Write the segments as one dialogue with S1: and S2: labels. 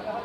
S1: ভাগ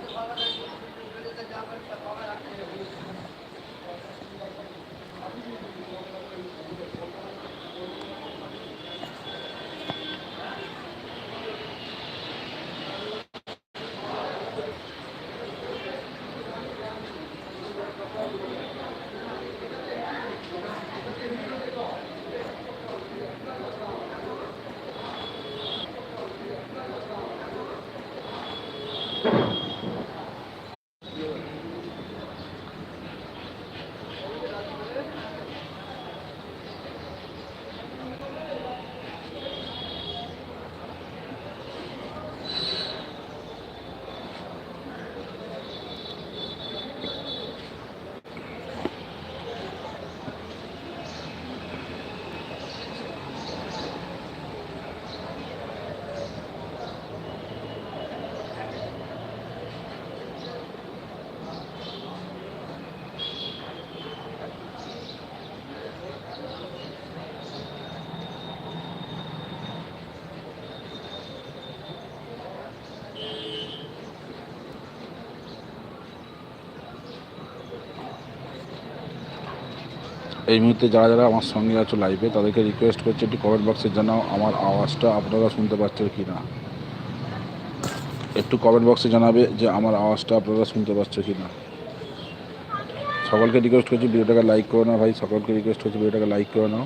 S1: এই মুহূর্তে যারা যারা আমার সঙ্গে আছো লাইভে তাদেরকে রিকোয়েস্ট করছি একটু কমেন্ট বক্সে জানাও আমার আওয়াজটা আপনারা শুনতে পাচ্ছেন কি না একটু কমেন্ট বক্সে জানাবে যে আমার আওয়াজটা আপনারা শুনতে পাচ্ছ কি না সকলকে রিকোয়েস্ট করছি ভিডিওটাকে লাইক করো না ভাই, সকলকে রিকোয়েস্ট করছি ভিডিওটাকে লাইক করে নাও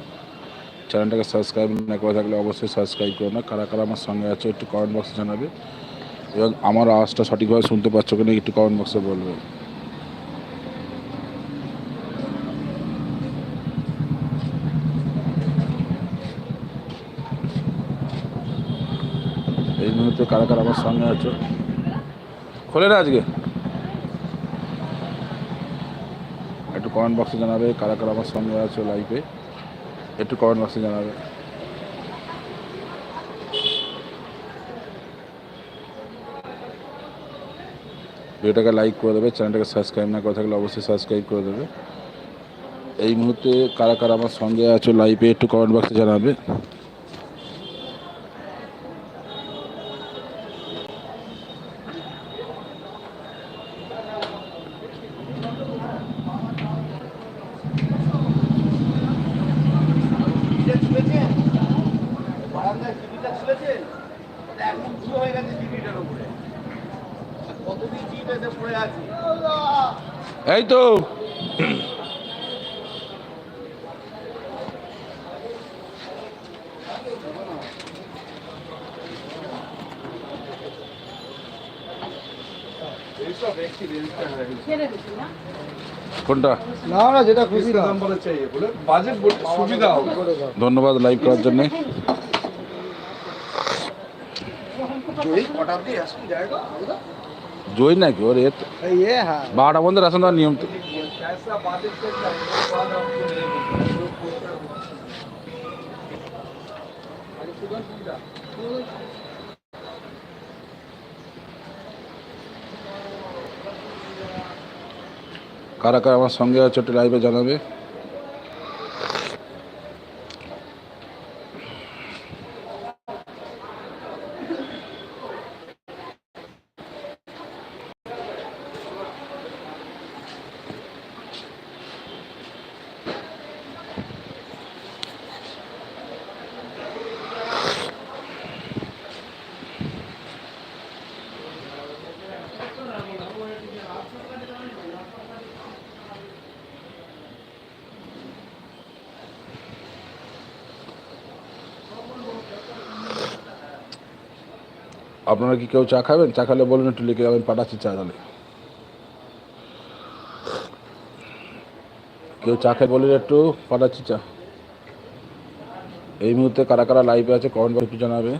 S1: চ্যানেলটাকে সাবস্ক্রাইব না করে থাকলে অবশ্যই সাবস্ক্রাইব করো না। কারা কারা আমার সঙ্গে আছে একটু কমেন্ট বক্সে জানাবে এবং আমার আওয়াজটা সঠিকভাবে শুনতে পাচ্ছ কিনা একটু কমেন্ট বক্সে বলবে। এই মুহূর্তে কারা কারা আমার সঙ্গে আছো? খোলে না আজকে। একটু কমেন্ট বক্সে জানাবে কারা কারা আমার সঙ্গে আছো লাইফে একটু কমেন্ট বক্সে জানাবে। ভিডিওটাকে লাইক করে দেবে চ্যানেলটাকে সাবস্ক্রাইব না করে থাকলে অবশ্যই সাবস্ক্রাইব করে দেবে। এই মুহূর্তে কারা কারা আমার সঙ্গে আছো লাইভে একটু কমেন্ট বক্সে জানাবে।
S2: বারান্দায় টিভিটা একদম হয়ে গেছে টিভিটার উপরে। কতদিন টিভিটা এসে পড়ে আছে?
S1: এই তো। কোনটা?
S3: না না যেটা খুশি দাও
S4: বাজেট সুবিধা হবে।
S1: ধন্যবাদ লাইভ করার জন্য। जोई? ना क्यों? रेत तो- बारह
S4: बंद रसन का नियम
S1: तो। कारा कारा संगे चट्टी लाइव जाना भी। আপনারা কি কেউ চা খাবেন? চা খালে বলুন, একটু লিখে আমি পাঠাচ্ছি চা তাহলে কেউ চা খেয়ে বলুন, একটু পাঠাচ্ছি চা। এই মুহূর্তে কারা কারা লাইভে আছে কমেন্ট বক্সে জানাবে।